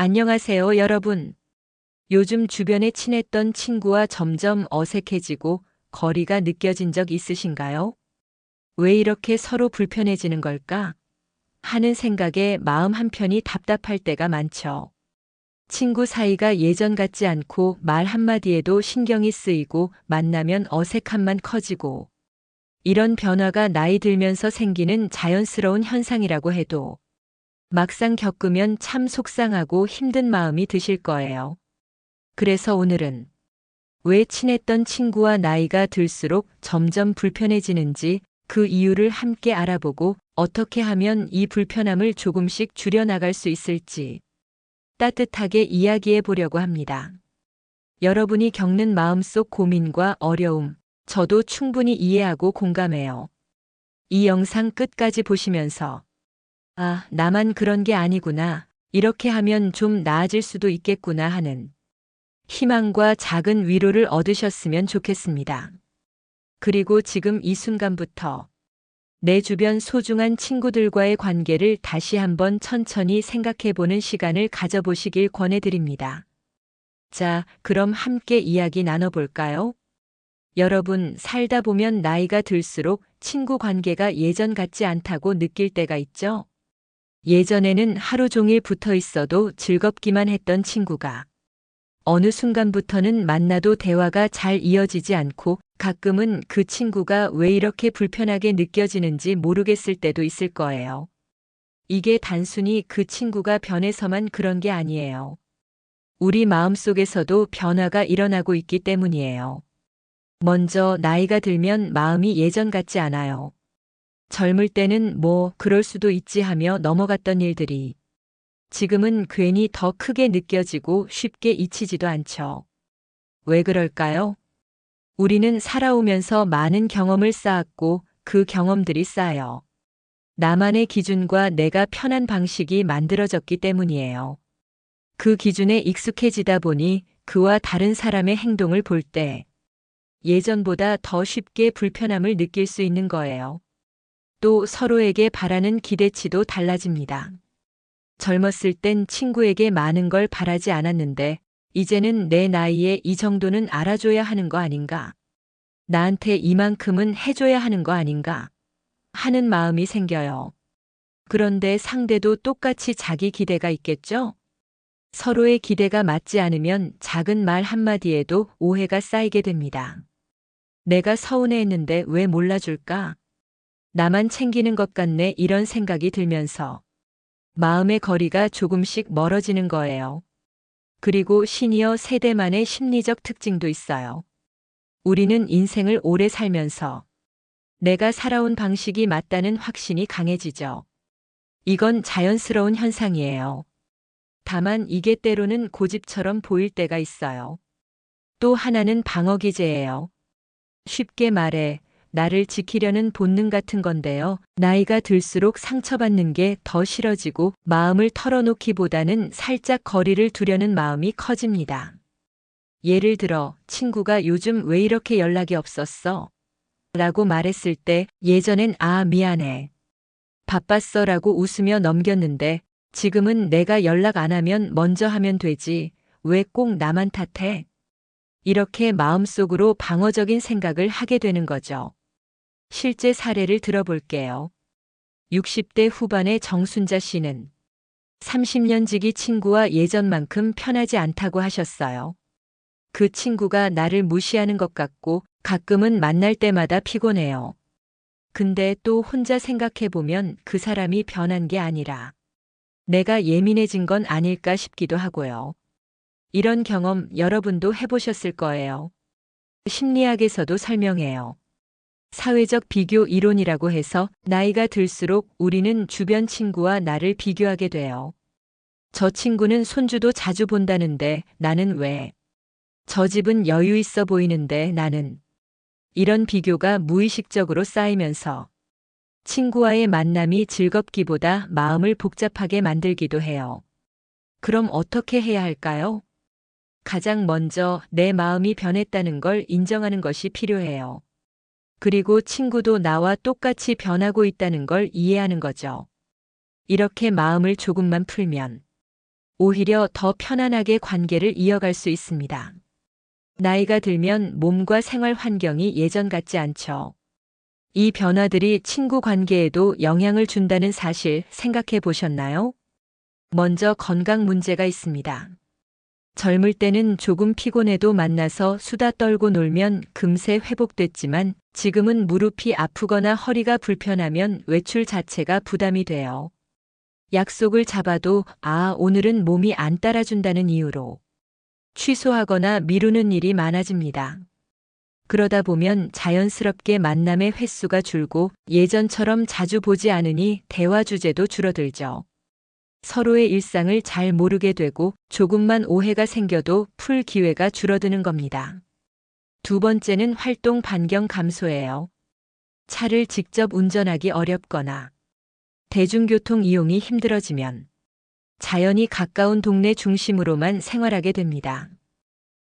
안녕하세요, 여러분. 요즘 주변에 친했던 친구와 점점 어색해지고 거리가 느껴진 적 있으신가요? 왜 이렇게 서로 불편해지는 걸까? 하는 생각에 마음 한편이 답답할 때가 많죠. 친구 사이가 예전 같지 않고 말 한마디에도 신경이 쓰이고 만나면 어색함만 커지고 이런 변화가 나이 들면서 생기는 자연스러운 현상이라고 해도 막상 겪으면 참 속상하고 힘든 마음이 드실 거예요. 그래서 오늘은 왜 친했던 친구와 나이가 들수록 점점 불편해지는지 그 이유를 함께 알아보고 어떻게 하면 이 불편함을 조금씩 줄여나갈 수 있을지 따뜻하게 이야기해 보려고 합니다. 여러분이 겪는 마음속 고민과 어려움, 저도 충분히 이해하고 공감해요. 이 영상 끝까지 보시면서 아, 나만 그런 게 아니구나. 이렇게 하면 좀 나아질 수도 있겠구나 하는 희망과 작은 위로를 얻으셨으면 좋겠습니다. 그리고 지금 이 순간부터 내 주변 소중한 친구들과의 관계를 다시 한번 천천히 생각해 보는 시간을 가져보시길 권해드립니다. 자, 그럼 함께 이야기 나눠볼까요? 여러분, 살다 보면 나이가 들수록 친구 관계가 예전 같지 않다고 느낄 때가 있죠? 예전에는 하루 종일 붙어 있어도 즐겁기만 했던 친구가 어느 순간부터는 만나도 대화가 잘 이어지지 않고 가끔은 그 친구가 왜 이렇게 불편하게 느껴지는지 모르겠을 때도 있을 거예요. 이게 단순히 그 친구가 변해서만 그런 게 아니에요. 우리 마음 속에서도 변화가 일어나고 있기 때문이에요. 먼저 나이가 들면 마음이 예전 같지 않아요. 젊을 때는 뭐 그럴 수도 있지 하며 넘어갔던 일들이 지금은 괜히 더 크게 느껴지고 쉽게 잊히지도 않죠. 왜 그럴까요? 우리는 살아오면서 많은 경험을 쌓았고 그 경험들이 쌓여 나만의 기준과 내가 편한 방식이 만들어졌기 때문이에요. 그 기준에 익숙해지다 보니 그와 다른 사람의 행동을 볼 때 예전보다 더 쉽게 불편함을 느낄 수 있는 거예요. 또 서로에게 바라는 기대치도 달라집니다. 젊었을 땐 친구에게 많은 걸 바라지 않았는데, 이제는 내 나이에 이 정도는 알아줘야 하는 거 아닌가? 나한테 이만큼은 해줘야 하는 거 아닌가? 하는 마음이 생겨요. 그런데 상대도 똑같이 자기 기대가 있겠죠? 서로의 기대가 맞지 않으면 작은 말 한마디에도 오해가 쌓이게 됩니다. 내가 서운해했는데 왜 몰라줄까? 나만 챙기는 것 같네 이런 생각이 들면서 마음의 거리가 조금씩 멀어지는 거예요. 그리고 시니어 세대만의 심리적 특징도 있어요. 우리는 인생을 오래 살면서 내가 살아온 방식이 맞다는 확신이 강해지죠. 이건 자연스러운 현상이에요. 다만 이게 때로는 고집처럼 보일 때가 있어요. 또 하나는 방어기제예요. 쉽게 말해 나를 지키려는 본능 같은 건데요. 나이가 들수록 상처받는 게 더 싫어지고 마음을 털어놓기보다는 살짝 거리를 두려는 마음이 커집니다. 예를 들어 친구가 요즘 왜 이렇게 연락이 없었어? 라고 말했을 때 예전엔 아 미안해. 바빴어 라고 웃으며 넘겼는데 지금은 내가 연락 안 하면 먼저 하면 되지. 왜 꼭 나만 탓해? 이렇게 마음속으로 방어적인 생각을 하게 되는 거죠. 실제 사례를 들어볼게요. 60대 후반의 정순자 씨는 30년 지기 친구와 예전만큼 편하지 않다고 하셨어요. 그 친구가 나를 무시하는 것 같고 가끔은 만날 때마다 피곤해요. 근데 또 혼자 생각해보면 그 사람이 변한 게 아니라 내가 예민해진 건 아닐까 싶기도 하고요. 이런 경험 여러분도 해보셨을 거예요. 심리학에서도 설명해요. 사회적 비교 이론이라고 해서 나이가 들수록 우리는 주변 친구와 나를 비교하게 돼요. 저 친구는 손주도 자주 본다는데 나는 왜? 저 집은 여유 있어 보이는데 나는. 이런 비교가 무의식적으로 쌓이면서 친구와의 만남이 즐겁기보다 마음을 복잡하게 만들기도 해요. 그럼 어떻게 해야 할까요? 가장 먼저 내 마음이 변했다는 걸 인정하는 것이 필요해요. 그리고 친구도 나와 똑같이 변하고 있다는 걸 이해하는 거죠. 이렇게 마음을 조금만 풀면 오히려 더 편안하게 관계를 이어갈 수 있습니다. 나이가 들면 몸과 생활 환경이 예전 같지 않죠. 이 변화들이 친구 관계에도 영향을 준다는 사실 생각해 보셨나요? 먼저 건강 문제가 있습니다. 젊을 때는 조금 피곤해도 만나서 수다 떨고 놀면 금세 회복됐지만 지금은 무릎이 아프거나 허리가 불편하면 외출 자체가 부담이 돼요. 약속을 잡아도 아, 오늘은 몸이 안 따라준다는 이유로 취소하거나 미루는 일이 많아집니다. 그러다 보면 자연스럽게 만남의 횟수가 줄고 예전처럼 자주 보지 않으니 대화 주제도 줄어들죠. 서로의 일상을 잘 모르게 되고 조금만 오해가 생겨도 풀 기회가 줄어드는 겁니다. 두 번째는 활동 반경 감소예요. 차를 직접 운전하기 어렵거나 대중교통 이용이 힘들어지면 자연히 가까운 동네 중심으로만 생활하게 됩니다.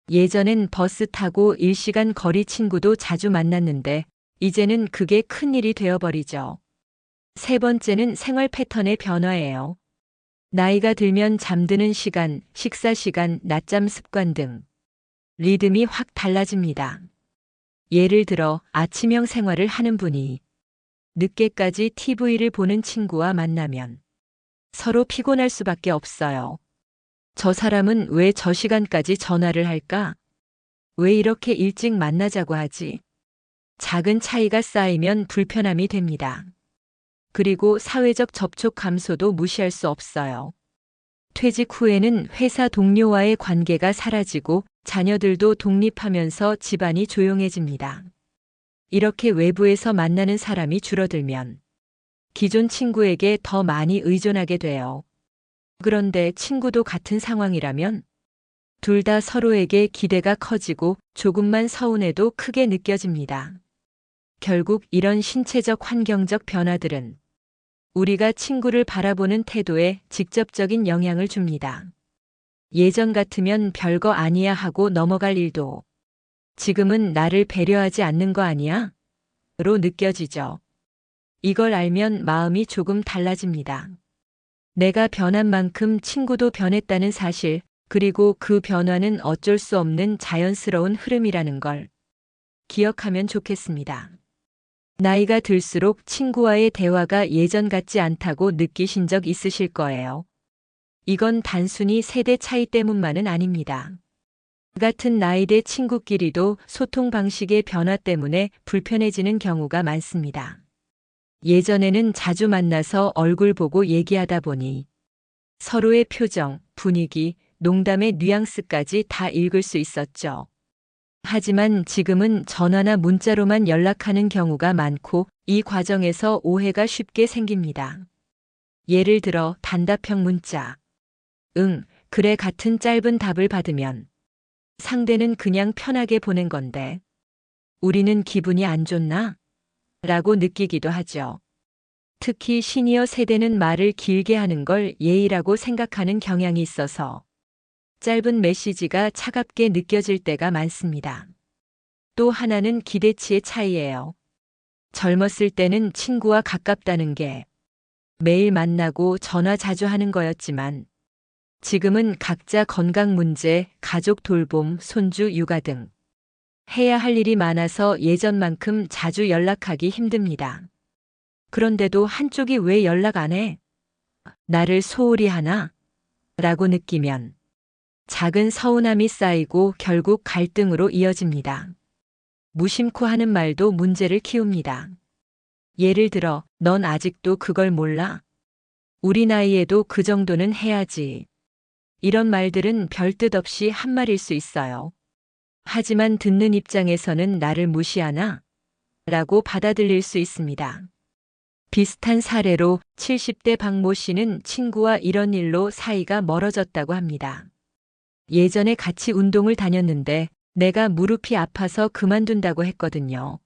예전엔 버스 타고 1시간 거리 친구도 자주 만났는데 이제는 그게 큰일이 되어버리죠. 세 번째는 생활 패턴의 변화예요. 나이가 들면 잠드는 시간, 식사 시간, 낮잠 습관 등 리듬이 확 달라집니다. 예를 들어 아침형 생활을 하는 분이 늦게까지 TV를 보는 친구와 만나면 서로 피곤할 수밖에 없어요. 저 사람은 왜 저 시간까지 전화를 할까? 왜 이렇게 일찍 만나자고 하지? 작은 차이가 쌓이면 불편함이 됩니다. 그리고 사회적 접촉 감소도 무시할 수 없어요. 퇴직 후에는 회사 동료와의 관계가 사라지고 자녀들도 독립하면서 집안이 조용해집니다. 이렇게 외부에서 만나는 사람이 줄어들면 기존 친구에게 더 많이 의존하게 돼요. 그런데 친구도 같은 상황이라면 둘 다 서로에게 기대가 커지고 조금만 서운해도 크게 느껴집니다. 결국 이런 신체적 환경적 변화들은 우리가 친구를 바라보는 태도에 직접적인 영향을 줍니다. 예전 같으면 별거 아니야 하고 넘어갈 일도 지금은 나를 배려하지 않는 거 아니야? 로 느껴지죠. 이걸 알면 마음이 조금 달라집니다. 내가 변한 만큼 친구도 변했다는 사실, 그리고 그 변화는 어쩔 수 없는 자연스러운 흐름이라는 걸 기억하면 좋겠습니다. 나이가 들수록 친구와의 대화가 예전 같지 않다고 느끼신 적 있으실 거예요. 이건 단순히 세대 차이 때문만은 아닙니다. 같은 나이대 친구끼리도 소통 방식의 변화 때문에 불편해지는 경우가 많습니다. 예전에는 자주 만나서 얼굴 보고 얘기하다 보니 서로의 표정, 분위기, 농담의 뉘앙스까지 다 읽을 수 있었죠. 하지만 지금은 전화나 문자로만 연락하는 경우가 많고 이 과정에서 오해가 쉽게 생깁니다. 예를 들어 단답형 문자. 응, 그래 같은 짧은 답을 받으면 상대는 그냥 편하게 보낸 건데 우리는 기분이 안 좋나? 라고 느끼기도 하죠. 특히 시니어 세대는 말을 길게 하는 걸 예의라고 생각하는 경향이 있어서 짧은 메시지가 차갑게 느껴질 때가 많습니다. 또 하나는 기대치의 차이예요. 젊었을 때는 친구와 가깝다는 게 매일 만나고 전화 자주 하는 거였지만 지금은 각자 건강 문제, 가족 돌봄, 손주 육아 등 해야 할 일이 많아서 예전만큼 자주 연락하기 힘듭니다. 그런데도 한쪽이 왜 연락 안 해? 나를 소홀히 하나? 라고 느끼면 작은 서운함이 쌓이고 결국 갈등으로 이어집니다. 무심코 하는 말도 문제를 키웁니다. 예를 들어, 넌 아직도 그걸 몰라? 우리 나이에도 그 정도는 해야지. 이런 말들은 별 뜻 없이 한 말일 수 있어요. 하지만 듣는 입장에서는 나를 무시하나? 라고 받아들일 수 있습니다. 비슷한 사례로 70대 박모 씨는 친구와 이런 일로 사이가 멀어졌다고 합니다. 예전에 같이 운동을 다녔는데 내가 무릎이 아파서 그만둔다고 했거든요.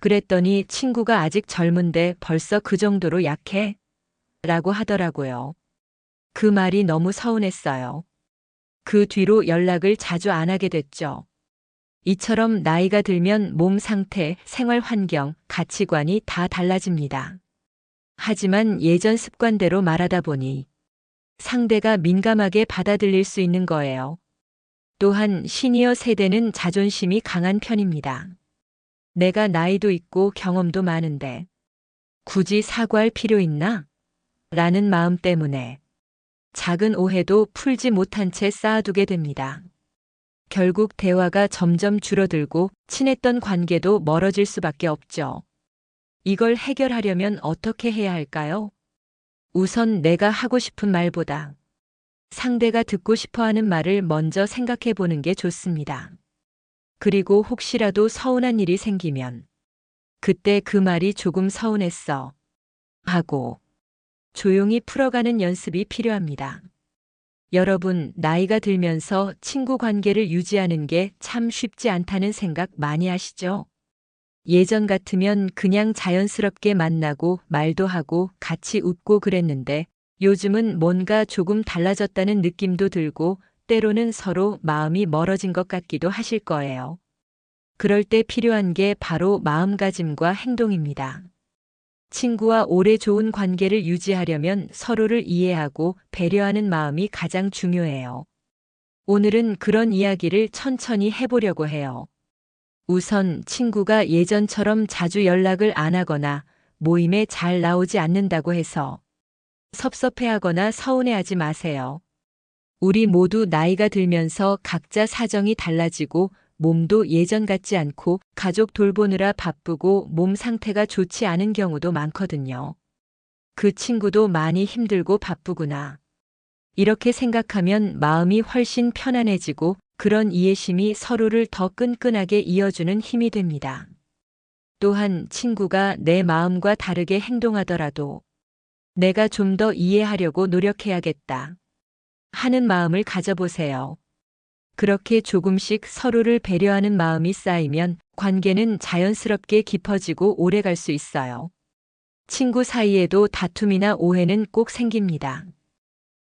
그랬더니 친구가 아직 젊은데 벌써 그 정도로 약해? 라고 하더라고요. 그 말이 너무 서운했어요. 그 뒤로 연락을 자주 안 하게 됐죠. 이처럼 나이가 들면 몸 상태, 생활 환경, 가치관이 다 달라집니다. 하지만 예전 습관대로 말하다 보니 상대가 민감하게 받아들일 수 있는 거예요. 또한 시니어 세대는 자존심이 강한 편입니다. 내가 나이도 있고 경험도 많은데 굳이 사과할 필요 있나? 라는 마음 때문에 작은 오해도 풀지 못한 채 쌓아두게 됩니다. 결국 대화가 점점 줄어들고 친했던 관계도 멀어질 수밖에 없죠. 이걸 해결하려면 어떻게 해야 할까요? 우선 내가 하고 싶은 말보다 상대가 듣고 싶어 하는 말을 먼저 생각해 보는 게 좋습니다. 그리고 혹시라도 서운한 일이 생기면 그때 그 말이 조금 서운했어 하고 조용히 풀어가는 연습이 필요합니다. 여러분, 나이가 들면서 친구 관계를 유지하는 게 참 쉽지 않다는 생각 많이 하시죠? 예전 같으면 그냥 자연스럽게 만나고 말도 하고 같이 웃고 그랬는데 요즘은 뭔가 조금 달라졌다는 느낌도 들고 때로는 서로 마음이 멀어진 것 같기도 하실 거예요. 그럴 때 필요한 게 바로 마음가짐과 행동입니다. 친구와 오래 좋은 관계를 유지하려면 서로를 이해하고 배려하는 마음이 가장 중요해요. 오늘은 그런 이야기를 천천히 해보려고 해요. 우선 친구가 예전처럼 자주 연락을 안 하거나 모임에 잘 나오지 않는다고 해서 섭섭해하거나 서운해하지 마세요. 우리 모두 나이가 들면서 각자 사정이 달라지고 몸도 예전 같지 않고 가족 돌보느라 바쁘고 몸 상태가 좋지 않은 경우도 많거든요. 그 친구도 많이 힘들고 바쁘구나. 이렇게 생각하면 마음이 훨씬 편안해지고 그런 이해심이 서로를 더 끈끈하게 이어주는 힘이 됩니다. 또한 친구가 내 마음과 다르게 행동하더라도 내가 좀 더 이해하려고 노력해야겠다. 하는 마음을 가져보세요. 그렇게 조금씩 서로를 배려하는 마음이 쌓이면 관계는 자연스럽게 깊어지고 오래 갈 수 있어요. 친구 사이에도 다툼이나 오해는 꼭 생깁니다.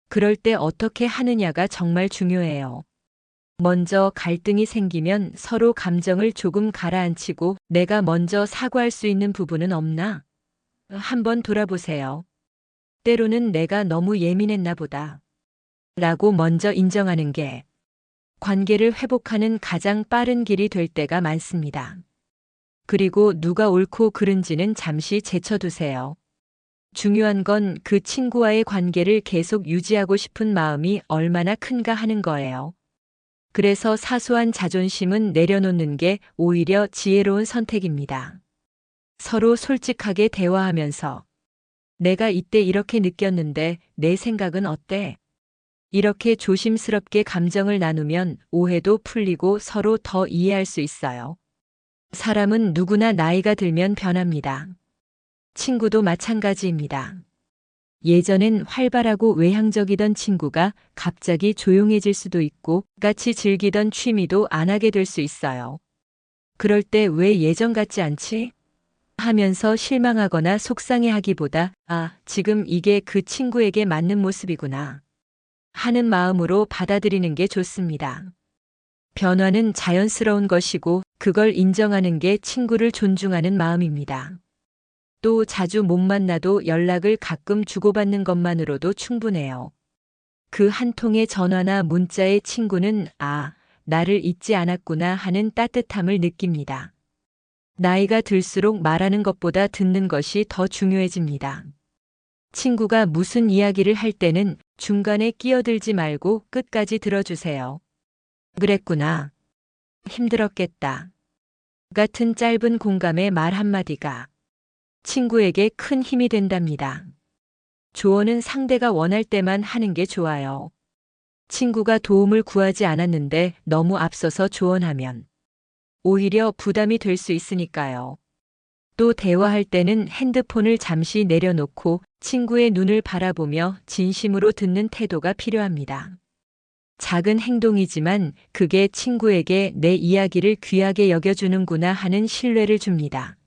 그럴 때 어떻게 하느냐가 정말 중요해요. 먼저 갈등이 생기면 서로 감정을 조금 가라앉히고 내가 먼저 사과할 수 있는 부분은 없나? 한번 돌아보세요. 때로는 내가 너무 예민했나 보다. 라고 먼저 인정하는 게 관계를 회복하는 가장 빠른 길이 될 때가 많습니다. 그리고 누가 옳고 그른지는 잠시 제쳐두세요. 중요한 건 그 친구와의 관계를 계속 유지하고 싶은 마음이 얼마나 큰가 하는 거예요. 그래서 사소한 자존심은 내려놓는 게 오히려 지혜로운 선택입니다. 서로 솔직하게 대화하면서 내가 이때 이렇게 느꼈는데 내 생각은 어때? 이렇게 조심스럽게 감정을 나누면 오해도 풀리고 서로 더 이해할 수 있어요. 사람은 누구나 나이가 들면 변합니다. 친구도 마찬가지입니다. 예전엔 활발하고 외향적이던 친구가 갑자기 조용해질 수도 있고 같이 즐기던 취미도 안 하게 될 수 있어요. 그럴 때 왜 예전 같지 않지? 하면서 실망하거나 속상해 하기보다 아, 지금 이게 그 친구에게 맞는 모습이구나. 하는 마음으로 받아들이는 게 좋습니다. 변화는 자연스러운 것이고 그걸 인정하는 게 친구를 존중하는 마음입니다. 또 자주 못 만나도 연락을 가끔 주고받는 것만으로도 충분해요. 그 한 통의 전화나 문자의 친구는 아, 나를 잊지 않았구나 하는 따뜻함을 느낍니다. 나이가 들수록 말하는 것보다 듣는 것이 더 중요해집니다. 친구가 무슨 이야기를 할 때는 중간에 끼어들지 말고 끝까지 들어주세요. 그랬구나. 힘들었겠다. 같은 짧은 공감의 말 한마디가 친구에게 큰 힘이 된답니다. 조언은 상대가 원할 때만 하는 게 좋아요. 친구가 도움을 구하지 않았는데 너무 앞서서 조언하면 오히려 부담이 될 수 있으니까요. 또 대화할 때는 핸드폰을 잠시 내려놓고 친구의 눈을 바라보며 진심으로 듣는 태도가 필요합니다. 작은 행동이지만 그게 친구에게 내 이야기를 귀하게 여겨주는구나 하는 신뢰를 줍니다.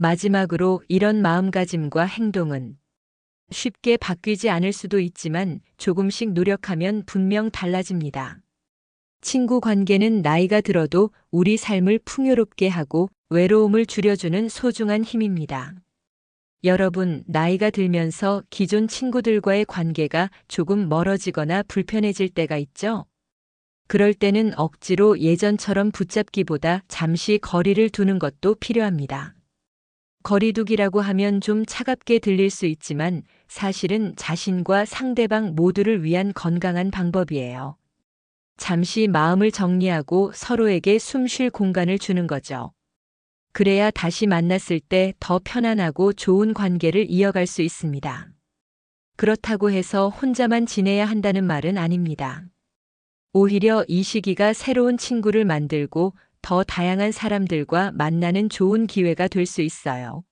마지막으로 이런 마음가짐과 행동은 쉽게 바뀌지 않을 수도 있지만 조금씩 노력하면 분명 달라집니다. 친구 관계는 나이가 들어도 우리 삶을 풍요롭게 하고 외로움을 줄여주는 소중한 힘입니다. 여러분, 나이가 들면서 기존 친구들과의 관계가 조금 멀어지거나 불편해질 때가 있죠? 그럴 때는 억지로 예전처럼 붙잡기보다 잠시 거리를 두는 것도 필요합니다. 거리두기라고 하면 좀 차갑게 들릴 수 있지만 사실은 자신과 상대방 모두를 위한 건강한 방법이에요. 잠시 마음을 정리하고 서로에게 숨 쉴 공간을 주는 거죠. 그래야 다시 만났을 때 더 편안하고 좋은 관계를 이어갈 수 있습니다. 그렇다고 해서 혼자만 지내야 한다는 말은 아닙니다. 오히려 이 시기가 새로운 친구를 만들고 더 다양한 사람들과 만나는 좋은 기회가 될 수 있어요.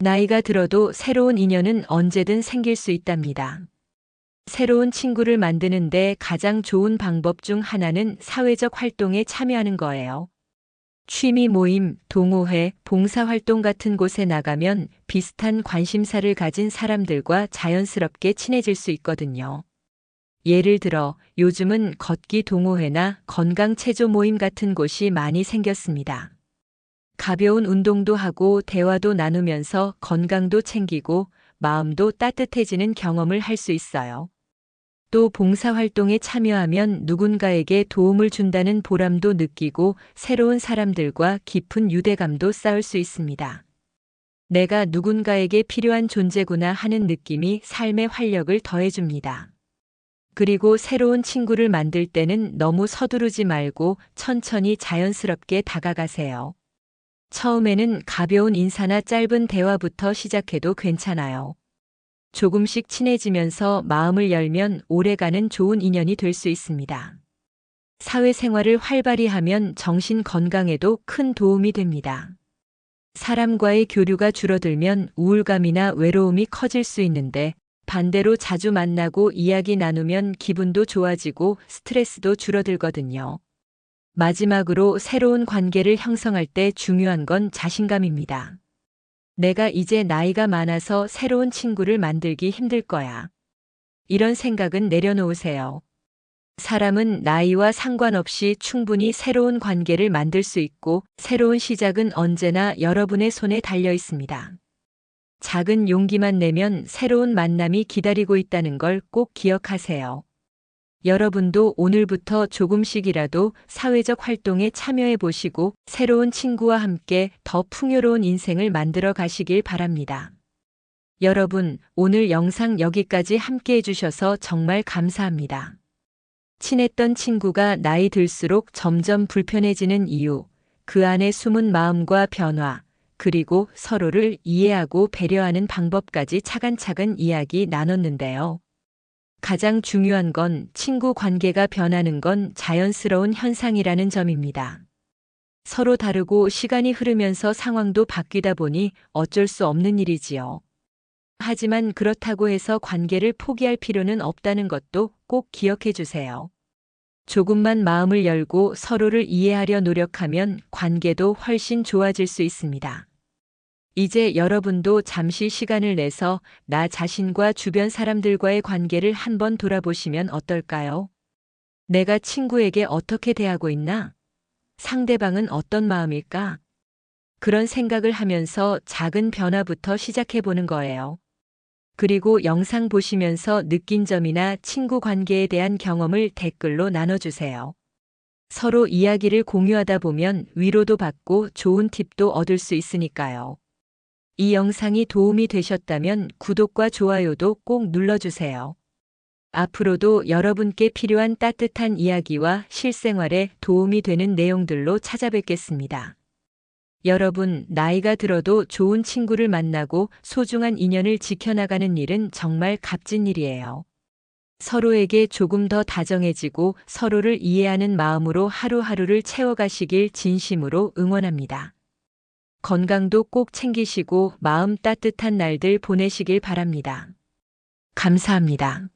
나이가 들어도 새로운 인연은 언제든 생길 수 있답니다. 새로운 친구를 만드는데 가장 좋은 방법 중 하나는 사회적 활동에 참여하는 거예요. 취미 모임, 동호회, 봉사활동 같은 곳에 나가면 비슷한 관심사를 가진 사람들과 자연스럽게 친해질 수 있거든요. 예를 들어 요즘은 걷기 동호회나 건강 체조 모임 같은 곳이 많이 생겼습니다. 가벼운 운동도 하고 대화도 나누면서 건강도 챙기고 마음도 따뜻해지는 경험을 할 수 있어요. 또 봉사활동에 참여하면 누군가에게 도움을 준다는 보람도 느끼고 새로운 사람들과 깊은 유대감도 쌓을 수 있습니다. 내가 누군가에게 필요한 존재구나 하는 느낌이 삶의 활력을 더해줍니다. 그리고 새로운 친구를 만들 때는 너무 서두르지 말고 천천히 자연스럽게 다가가세요. 처음에는 가벼운 인사나 짧은 대화부터 시작해도 괜찮아요. 조금씩 친해지면서 마음을 열면 오래가는 좋은 인연이 될 수 있습니다. 사회생활을 활발히 하면 정신 건강에도 큰 도움이 됩니다. 사람과의 교류가 줄어들면 우울감이나 외로움이 커질 수 있는데 반대로 자주 만나고 이야기 나누면 기분도 좋아지고 스트레스도 줄어들거든요. 마지막으로 새로운 관계를 형성할 때 중요한 건 자신감입니다. 내가 이제 나이가 많아서 새로운 친구를 만들기 힘들 거야. 이런 생각은 내려놓으세요. 사람은 나이와 상관없이 충분히 새로운 관계를 만들 수 있고 새로운 시작은 언제나 여러분의 손에 달려 있습니다. 작은 용기만 내면 새로운 만남이 기다리고 있다는 걸 꼭 기억하세요. 여러분도 오늘부터 조금씩이라도 사회적 활동에 참여해 보시고 새로운 친구와 함께 더 풍요로운 인생을 만들어 가시길 바랍니다. 여러분, 오늘 영상 여기까지 함께 해주셔서 정말 감사합니다. 친했던 친구가 나이 들수록 점점 불편해지는 이유, 그 안에 숨은 마음과 변화, 그리고 서로를 이해하고 배려하는 방법까지 차근차근 이야기 나눴는데요. 가장 중요한 건 친구 관계가 변하는 건 자연스러운 현상이라는 점입니다. 서로 다르고 시간이 흐르면서 상황도 바뀌다 보니 어쩔 수 없는 일이지요. 하지만 그렇다고 해서 관계를 포기할 필요는 없다는 것도 꼭 기억해 주세요. 조금만 마음을 열고 서로를 이해하려 노력하면 관계도 훨씬 좋아질 수 있습니다. 이제 여러분도 잠시 시간을 내서 나 자신과 주변 사람들과의 관계를 한번 돌아보시면 어떨까요? 내가 친구에게 어떻게 대하고 있나? 상대방은 어떤 마음일까? 그런 생각을 하면서 작은 변화부터 시작해 보는 거예요. 그리고 영상 보시면서 느낀 점이나 친구 관계에 대한 경험을 댓글로 나눠주세요. 서로 이야기를 공유하다 보면 위로도 받고 좋은 팁도 얻을 수 있으니까요. 이 영상이 도움이 되셨다면 구독과 좋아요도 꼭 눌러주세요. 앞으로도 여러분께 필요한 따뜻한 이야기와 실생활에 도움이 되는 내용들로 찾아뵙겠습니다. 여러분, 나이가 들어도 좋은 친구를 만나고 소중한 인연을 지켜나가는 일은 정말 값진 일이에요. 서로에게 조금 더 다정해지고 서로를 이해하는 마음으로 하루하루를 채워가시길 진심으로 응원합니다. 건강도 꼭 챙기시고 마음 따뜻한 날들 보내시길 바랍니다. 감사합니다.